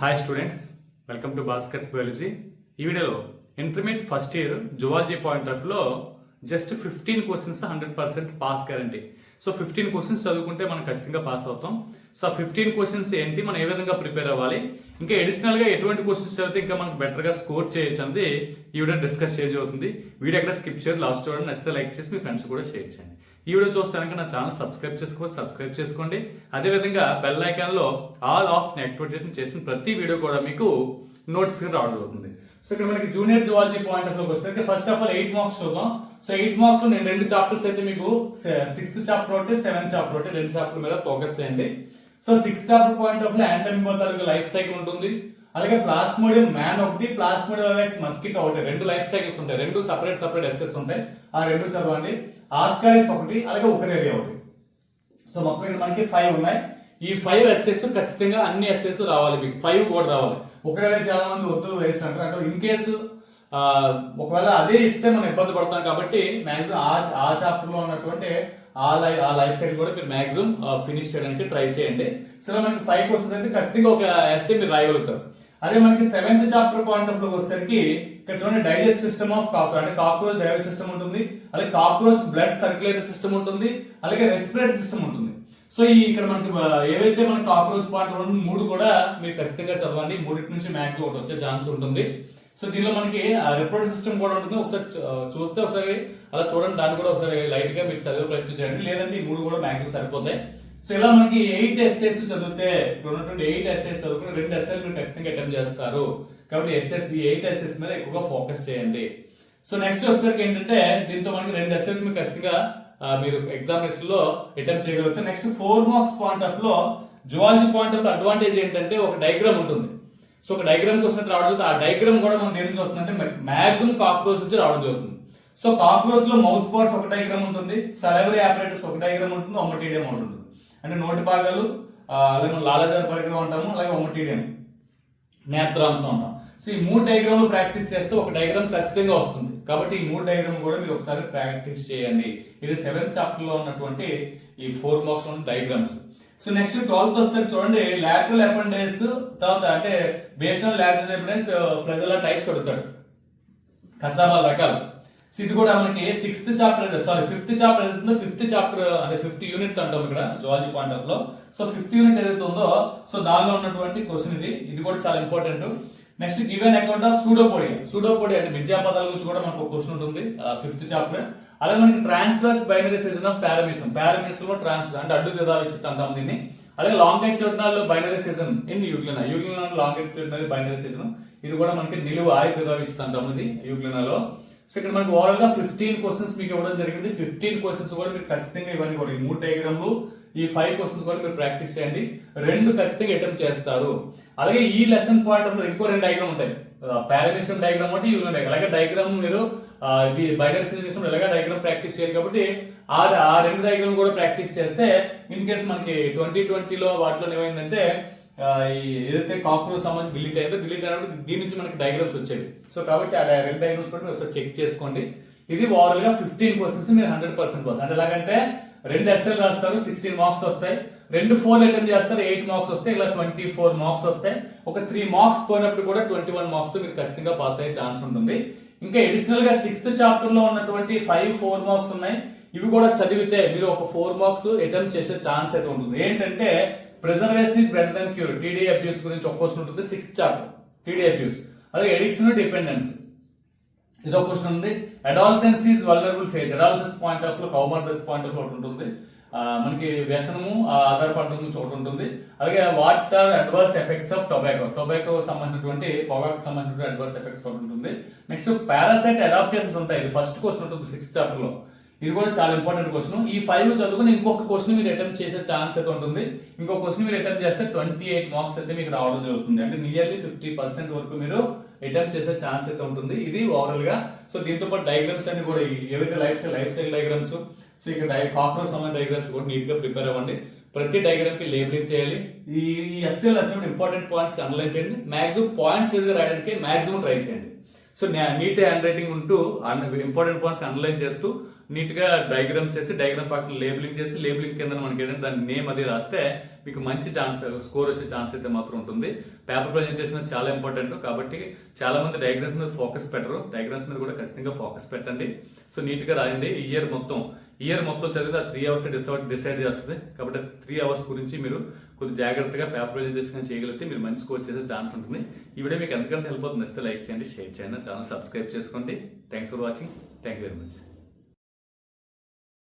Hi students welcome to Bhaskar's biology ఈ వీడియోలో intermediate first year zoology point ఆఫ్లో just fifteen questions hundred percent pass guarantee so fifteen questions చదువుకుంటే మనం ఖచ్చితంగా pass అవుతాం. So ఆ ఫిఫ్టీన్ క్వశ్చన్స్ ఏంటి? మనం ఏ విధంగా ప్రిపేర్ అవ్వాలి? ఇంకా అడిషనల్గా ఎటువంటి క్వశ్చన్స్ చదివితే ఇంకా మనకు బెటర్గా స్కోర్ చేయొచ్చు అనేది ఈ వీడియో డిస్కస్ చేసి అవుతుంది వీడియో ఎక్కడ స్కిప్ చేయదు లాస్ట్ చూడండి. నచ్చితే లైక్ చేసి మీ ఫ్రెండ్స్ కూడా షేర్ చేయండి. ఈ వీడియో చూస్తానికి నా ఛానల్ సబ్స్క్రైబ్ చేసుకోవచ్చు సబ్స్క్రైబ్ చేసుకోండి. అదేవిధంగా బెల్ ఐకాన్లో ఆల్ ఆప్షన్ యాక్టివేషన్ చేసిన ప్రతి వీడియో కూడా మీకు నోటిఫికేషన్ రావడం జరుగుతుంది. సో ఇక్కడ మనకి జూనియర్ జువాలజీ పాయింట్ ఆఫ్లోకి వస్తే first of all eight marks చూద్దాం. సో ఎయిట్ మార్క్స్లో నేను రెండు చాప్టర్స్ అయితే మీకు సిక్స్త్ చాప్టర్ ఒకటి సెవెంత్ చాప్టర్ ఒకటి రెండు చాప్టర్ మీద ఫోకస్ చేయండి. సో సిక్స్త్ చాప్టర్ పాయింట్ ఆఫ్లో యాంటమిపోతారు లైఫ్ సైకిల్ ఉంటుంది. అలాగే ప్లాస్మోడియం మ్యాన్ ఒకటి ప్లాస్మోడియం మస్కిటో ఒకటి రెండు లైఫ్ సైకిల్స్ ఉంటాయి. రెండు సపరేట్ సపరేట్ ఎస్ఎస్ ఉంటాయి. ఆ రెండు చదవండి. ఆస్కారిస్ ఒకటి అలాగే ఒకరేరియా ఒకటి. సో మొత్తం ఇక్కడ మనకి ఫైవ్ ఉన్నాయి. ఈ ఫైవ్ ఎస్ఎస్ ఖచ్చితంగా అన్ని ఎస్ఎస్ రావాలి మీకు. ఫైవ్ కూడా రావాలి. ఒకరేరియా చాలా మంది వద్దు వేస్ట్ అంటారు. అంటే ఇన్ కేసు ఒకవేళ అదే ఇస్తే మనం ఇబ్బంది పడతాం కాబట్టి మాక్సిమం ఆ ఆ చాప్టర్లో ఉన్నటువంటి ఆ లైఫ్ ఆ లైఫ్ సైకిల్ కూడా మీరు మాక్సిమం ఫినిష్ చేయడానికి ట్రై చేయండి. సో మనకి ఫైవ్ క్వశ్చన్స్ అయితే ఖచ్చితంగా ఒక ఎస్ఏ మీరు రాయగలుగుతారు. అదే మనకి సెవెంత్ చాప్టర్ పాయింట్ ఆఫ్లో వచ్చేసరికి ఇక్కడ చూడండి డైజెస్ట్ సిస్టమ్ ఆఫ్ కాక్రోచ్ అంటే కాక్రోచ్ డైజెస్ట్ సిస్టమ్ ఉంటుంది అలాగే కాక్రోచ్ బ్లడ్ సర్క్యులేటరీ సిస్టమ్ ఉంటుంది అలాగే రెస్పిరేటరీ సిస్టమ్ ఉంటుంది. సో ఈ ఇక్కడ మనకి ఏవైతే మన కాక్రోచ్ పాయింట్ రెండు మూడు కూడా మీరు ఖచ్చితంగా చదవండి. మూడింటి నుంచి మ్యాక్స్ ఒకటి వచ్చే ఛాన్స్ ఉంటుంది. సో దీనిలో మనకి రిపోర్ట్ సిస్టమ్ కూడా ఉంటుంది. ఒకసారి చూస్తే ఒకసారి అలా చూడండి. దాన్ని కూడా ఒకసారి లైట్గా మీరు చదివే ప్రయత్నం చేయండి. లేదంటే ఈ మూడు కూడా మ్యాథ్స్ సరిపోతాయి. సో ఇలా మనకి ఎయిట్ ఎస్ఎస్ చదివితే ఇక్కడ ఉన్నటువంటి ఎయిట్ ఎస్ఎస్ చదువుకుని రెండు ఎస్ఎస్ మీరు ఖచ్చితంగా అటెంప్ట్ చేస్తారు. కాబట్టి ఎస్ఎస్ ఈ ఎయిట్ ఎస్ఎస్ మీద ఎక్కువగా ఫోకస్ చేయండి. సో నెక్స్ట్ వచ్చేసరికి ఏంటంటే దీంతో మనకి రెండు ఎస్ఎస్ మీరు ఖచ్చితంగా మీరు ఎగ్జామినేషన్లో అటెంప్ట్ చేయగలుగుతారు. నెక్స్ట్ ఫోర్ మార్క్స్ పాయింట్ ఆఫ్లో జువాలజీ పాయింట్ ఆఫ్ అడ్వాంటేజ్ ఏంటంటే ఒక డైగ్రామ్ ఉంటుంది. సో ఒక డైగ్రామ్ కోసం రావడం జరుగుతుంది. ఆ డైగ్రామ్ కూడా మనం దేని నుంచి వస్తుందంటే మాక్సిమం కాక్రోచ్ నుంచి రావడం జరుగుతుంది. సో కాక్రోచ్లో మౌత్ పార్ట్స్ ఒక డైగ్రామ్ ఉంటుంది. సెలవరీ ఆపరేటర్స్ ఒక డైగ్రామ్ ఉంటుంది. ఒమటీడియం ఉంటుంది. అంటే నోటి భాగాలు అలాగే మనం లాలాజార పరికరం అంటాము అలాగే ఒమటీడియం నేత్రాంశం అంటాం. సో ఈ మూడు డయాగ్రామ్లు ప్రాక్టీస్ చేస్తే ఒక డయాగ్రామ్ ఖచ్చితంగా వస్తుంది. కాబట్టి ఈ మూడు డయాగ్రామ్ కూడా మీరు ఒకసారి ప్రాక్టీస్ చేయండి. ఇది సెవెంత్ చాప్టర్లో ఉన్నటువంటి ఈ ఫోర్ మార్క్స్ ఉన్న డయాగ్రామ్స్ సో నెక్స్ట్ ట్వెల్త్ వస్తే చూడండి లాటరల్ అపెండెన్స్ తర్వాత అంటే based on lateral appendages flagella types అడుగుతాడు. కసాబా రకాలు. ఇది కూడా మనకి sixth chapter sorry fifth chapter ఏదైతుందో ఫిఫ్త్ చాప్టర్ అంటే ఫిఫ్త్ యూనిట్ అంటాం ఇక్కడ జువాలజీ పాయింట్ ఆఫ్లో సో ఫిఫ్త్ యూనిట్ ఏదైతే ఉందో సో దానిలో ఉన్నటువంటి క్వశ్చన్ ఇది. ఇది కూడా చాలా important next given account of pseudopodia pseudopodia అంటే విద్యాపదాల గురించి కూడా మనకు క్వశ్చన్ ఉంటుంది ఫిఫ్త్ చాప్టర్ అలాగే మనకి transverse binary fission of paramecium paramecium లో ట్రాన్స్ అంటే అడ్డు విధాలు అంటాం దీన్ని. అలాగే long external binary fission in euglena euglena long external binary fission ఇది కూడా మనకి నిలువు ఆయుధ విధాలు అంటాం ఇది యూక్లినాలో సో ఇక్కడ మనకు ఓవరాల్గా ఫిఫ్టీన్ క్వశ్చన్స్ మీకు ఇవ్వడం జరిగింది. ఫిఫ్టీన్ క్వశ్చన్స్ కూడా మీరు ఖచ్చితంగా ఇవన్నీ కూడా ఈ మూడు డయాగ్రామ్లు ఈ ఫైవ్ క్వశ్చన్స్ కూడా మీరు ప్రాక్టీస్ చేయండి. రెండు ఖచ్చితంగా అటెంప్ట్ చేస్తారు. అలాగే ఈ లెసన్ పాయింట్ ఆఫ్ ఇంకో రెండు డయాగ్రామ్ ఉంటాయి. పారామిషన్ డయాగ్రామ్ ఒకటి యూనియన్ డయాగ్రామ్ అలాగే డయాగ్రామ్ మీరు బైనరీ ఫిజిక్స్ ఎలాగ డయాగ్రామ్ ప్రాక్టీస్ చేయాలి కాబట్టి ఆ ఆ రెండు డయాగ్రామ్ కూడా ప్రాక్టీస్ చేస్తే ఇన్ కేస్ మనకి ట్వంటీ ట్వంటీలో వాటిలో ఏమైందంటే ఏదైతే కాక్రోచ్ సంబంధించి డిలీట్ అయిందో డిలీట్ అయినప్పుడు దీని నుంచి మనకి డయాగ్రామ్స్ వచ్చేవి. సో కాబట్టి ఆ రెండు డయాగ్రామ్స్ కూడా ఒకసారి చెక్ చేసుకోండి. ఇది ఓవరాల్గా ఫిఫ్టీన్ క్వశ్చన్స్ మీరు హండ్రెడ్ పర్సెంట్ పాస్ అంటే ఎలాగంటే రెండు ఎస్ఎల్ రాస్తారు సిక్స్టీన్ మార్క్స్ వస్తాయి. రెండు ఫోర్ అటెంప్ట్ చేస్తారు ఎయిట్ మార్క్స్ వస్తాయి. ఇలా ట్వంటీ ఫోర్ మార్క్స్ వస్తాయి. ఒక త్రీ మార్క్స్ పోయినప్పుడు కూడా ట్వంటీ వన్ మార్క్స్తో మీరు ఖచ్చితంగా పాస్ అయ్యే ఛాన్స్ ఉంటుంది. ఇంకా అడిషనల్గా సిక్స్త్ చాప్టర్లో ఉన్నటువంటి ఫైవ్ ఫోర్ మార్క్స్ ఉన్నాయి. ఇవి కూడా చదివితే మీరు ఒక ఫోర్ మార్క్స్ అటెంప్ట్ చేసే ఛాన్స్ అయితే ఉంటుంది. ఏంటంటే preservation is better than cure T D abuse గురించి ఒక క్వశ్చన్ ఉంటుంది sixth chapter T D abuse అలాగే ఎడిక్షన్ డిపెండెన్స్ ఇది ఒక క్వశ్చన్ ఉంది adolescence is vulnerable phase adolescence point ఆఫ్లో కౌమర్దస్ పాయింట్ ఆఫ్ ఒకటి ఉంటుంది. మనకి వ్యసనము ఆ, ఆధారపడడం గురించి ఒకటి ఉంటుంది. అలాగే what are adverse effects of tobacco tobacco సంబంధించినటువంటి పొగాకు సంబంధించిన అడ్వర్స్ ఎఫెక్ట్స్ ఒకటి ఉంటుంది. నెక్స్ట్ పారాసైట్ అడాప్టేషన్స్ ఉంటాయి. ఇది ఫస్ట్ క్వశ్చన్ ఉంటుంది సిక్స్త్ చాప్టర్లో ఇది కూడా చాలా ఇంపార్టెంట్ క్వశ్చన్ ఈ ఫైవ్ చదువుకుని ఇంకొక క్వశ్చన్ మీరు అటెంప్ట్ చేసే ఛాన్స్ అయితే ఉంటుంది. ఇంకో క్వశ్చన్ మీరు అటెంప్ట్ చేస్తే ట్వంటీ ఎయిట్ మార్క్స్ అయితే మీకు రావడం జరుగుతుంది. అంటే నియర్లీ ఫిఫ్టీ పర్సెంట్ వరకు మీరు అటెంప్ట్ చేసే ఛాన్స్ అయితే ఉంటుంది. ఇది ఓవరాల్గా. సో దీంతో పాటు డయాగ్రామ్స్ అన్ని కూడా ఏవైతే lifestyle lifestyle diagrams so ఇక్కడ డై కాక్రోచ్ సంబంధించిన డయాగ్రామ్స్ కూడా నీట్గా ప్రిపేర్ అవ్వండి. ప్రతి డయాగ్రామ్కి లేబులింగ్ చేయాలి. ఈ ఈ ఎస్ఎల్ అసలు ఇంపార్టెంట్ పాయింట్స్ అనలైజ్ చేయండి. మాక్సిమం పాయింట్స్గా రాయడానికి మాక్సిమం ట్రై చేయండి. సో నీట్ హ్యాండ్ రైటింగ్ ఉంటూ ఇంపార్టెంట్ పాయింట్స్ అండర్లైన్ చేస్తూ నీట్గా డయాగ్రామ్స్ చేసి డయాగ్రామ్ పక్కన లేబులింగ్ చేసి లేబులింగ్ కింద మనకి ఏంటంటే దాని నేమ్ అది రాస్తే మీకు మంచి ఛాన్స్ స్కోర్ వచ్చే ఛాన్స్ అయితే మాత్రం ఉంటుంది. పేపర్ ప్రజెంటేషన్ చాలా ఇంపార్టెంట్. కాబట్టి చాలా మంది డయాగ్రామ్స్ మీద ఫోకస్ పెట్టరు. డయాగ్రామ్స్ మీద కూడా ఖచ్చితంగా ఫోకస్ పెట్టండి. సో నీట్గా రాయండి. ఇయర్ మొత్తం ఇయర్ మొత్తం చదివితే ఆ త్రీ అవర్స్ డిసైడ్ డిసైడ్ చేస్తుంది. కాబట్టి త్రీ అవర్స్ గురించి మీరు కొద్ది జాగ్రత్తగా పేపర్ ప్రజెంటేషన్ చేయగలిగితే మీరు మంచి స్కోర్ చేసే ఛాన్స్ ఉంటుంది. ఈ వీడియో మీకు ఎంతకంత హెల్ప్ అవుతుంది ఇస్తే లైక్ చేయండి షేర్ చేయండి ఛానల్ సబ్స్క్రైబ్ చేసుకోండి. Thanks for watching thank you very much